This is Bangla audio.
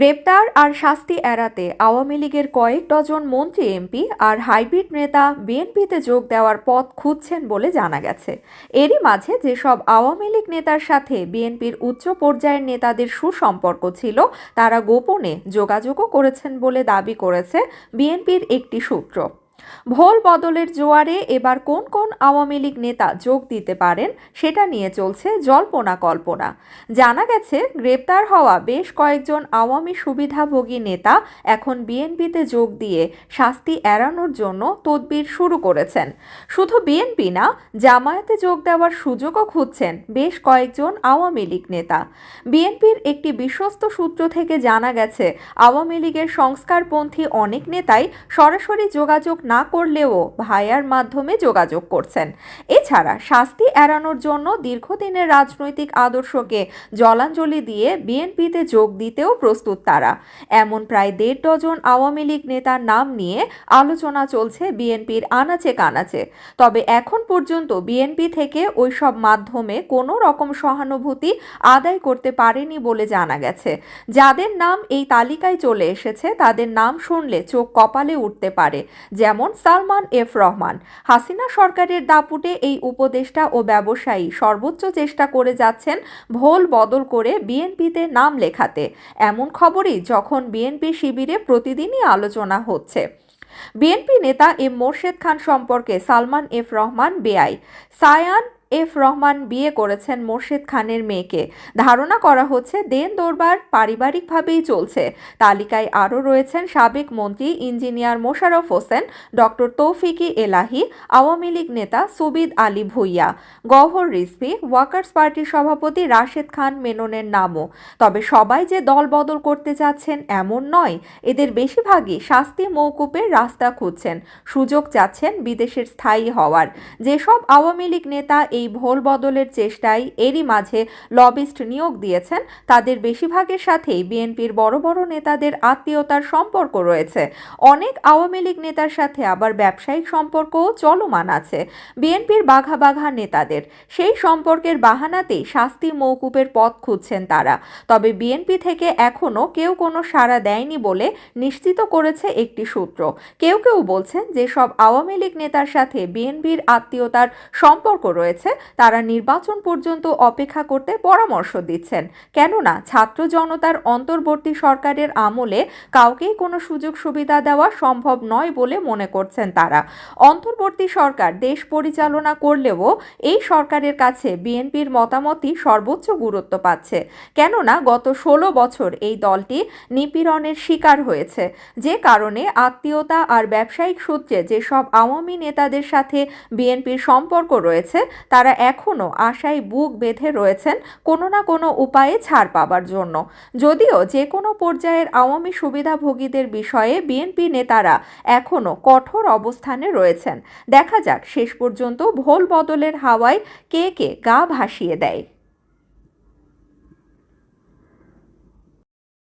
গ্রেপ্তার আর শাস্তি এড়াতে আওয়ামী লীগের কয়েক ডজন মন্ত্রী, এমপি আর হাইব্রিড নেতা বিএনপিতে যোগ দেওয়ার পথ খুঁজছেন বলে জানা গেছে। এরই মাঝে যেসব আওয়ামী লীগ নেতার সাথে বিএনপির উচ্চ পর্যায়ের নেতাদের সুসম্পর্ক ছিল, তারা গোপনে যোগাযোগও করেছেন বলে দাবি করেছে বিএনপির একটি সূত্র। ভোল বদলের জোয়ারে এবার কোন কোন আওয়ামী লীগ নেতা যোগ দিতে পারেন সেটা নিয়ে চলছে জল্পনা কল্পনা। জানা গেছে, গ্রেপ্তার হওয়া বেশ কয়েকজন আওয়ামী সুবিধাভোগী নেতা এখন বিএনপিতে যোগ দিয়ে শাস্তি এড়ানোর জন্য তদবির শুরু করেছেন। শুধু বিএনপি না, জামায়াতে যোগ দেওয়ার সুযোগও খুঁজছেন বেশ কয়েকজন আওয়ামী লীগ নেতা। বিএনপির একটি বিশ্বস্ত সূত্র থেকে জানা গেছে, আওয়ামী লীগের সংস্কারপন্থী অনেক নেতাই সরাসরি যোগাযোগ না করলেও ভাইয়ার মাধ্যমে যোগাযোগ করছেন। এছাড়া শাস্তি এড়ানোর জন্য দীর্ঘদিনের রাজনৈতিক আদর্শকে জলাঞ্জলি দিয়ে বিএনপিতে যোগ দিতেও প্রস্তুত তারা। এমন প্রায় দেড় ডজন আওয়ামী লীগ নেতার নাম নিয়ে আলোচনা চলছে বিএনপির আনাচে কানাচে। তবে এখন পর্যন্ত বিএনপি থেকে ওইসব মাধ্যমে কোনো রকম সহানুভূতি আদায় করতে পারেনি বলে জানা গেছে। যাদের নাম এই তালিকায় চলে এসেছে, তাদের নাম শুনলে চোখ কপালে উঠতে পারে, যেমন সালমান এফ রহমান। হাসিনা সরকারের দাপুটে এই উপদেষ্টা ও ব্যবসায়ী সর্বোচ্চ চেষ্টা করে যাচ্ছেন ভোল বদল করে বিএনপিতে নাম লেখাতে। এমন খবরই যখন বিএনপি শিবিরে প্রতিদিনই আলোচনা হচ্ছে। বিএনপি নেতা এম মোর্শেদ খান সম্পর্কে সালমান এফ রহমান বেআই সায়ান এফ রহমান বিয়ে করেছেন মোর্শেদ খানের মেয়েকে। ধারণা করা হচ্ছে দেন দরবার পারিবারিকভাবেই চলছে। তালিকায় আরও রয়েছেন সাবেক মন্ত্রী ইঞ্জিনিয়ার মোশারফ হোসেন, ডক্টর তৌফিকি এলাহি, আওয়ামী লীগ নেতা সুবিদ আলী ভুইয়া গহর রিজভি, ওয়াকার্স পার্টির সভাপতি রাশেদ খান মেননের নামও। তবে সবাই যে দল বদল করতে চাচ্ছেন এমন নয়, এদের বেশিরভাগই শাস্তি মৌকুপের রাস্তা খুঁজছেন, সুযোগ চাচ্ছেন বিদেশের স্থায়ী হওয়ার। যেসব আওয়ামী লীগ নেতা এই ভোল বদলের চেষ্টায় এরই মাঝে লবিস্ট নিয়োগ দিয়েছেন। তাদের বেশিরভাগের সাথেই বিএনপির বড় বড় নেতাদের আত্মীয়তার সম্পর্ক রয়েছে। অনেক আওয়ামী লীগ নেতার সাথে আবার ব্যবসায়িক সম্পর্কও চলমান আছে। বিএনপির বাঘা বাঘা নেতাদের, সেই সম্পর্কের বাহানাতেই শাস্তি মৌকুপের পথ খুঁজছেন তারা। তবে বিএনপি থেকে এখনও কেউ কোনো সাড়া দেয়নি বলে নিশ্চিত করেছে একটি সূত্র। কেউ কেউ বলছেন যে সব আওয়ামী লীগ নেতার সাথে বিএনপির আত্মীয়তার সম্পর্ক রয়েছে তারা নির্বাচন পর্যন্ত অপেক্ষা করতে পরামর্শ দিচ্ছেন। কেননা, ছাত্র জনতার অন্তর্বর্তী সরকারের আমলে কাউকেই কোনো সুযোগ সুবিধা দেওয়া সম্ভব নয় বলে মনে করছেন তারা। অন্তর্বর্তী সরকার দেশ পরিচালনা করলেও এই সরকারের কাছে বিএনপির মতামতই সর্বোচ্চ গুরুত্ব পাচ্ছে। কেননা, গত ষোলো বছর এই দলটি নিপীড়নের শিকার হয়েছে। যে কারণে আত্মীয়তা আর ব্যবসায়িক সূত্রে যেসব আওয়ামী নেতাদের সাথে বিএনপির সম্পর্ক রয়েছে তারা এখনও আশায় বুক বেঁধে রয়েছেন কোনো না কোনো উপায়ে ছাড় পাবার জন্য। যদিও যে কোনো পর্যায়ের আওয়ামী সুবিধাভোগীদের বিষয়ে বিএনপি নেতারা এখনও কঠোর অবস্থানে রয়েছেন। দেখা যাক, শেষ পর্যন্ত ভোল বদলের হাওয়ায় কে কে গা ভাসিয়ে দেয়।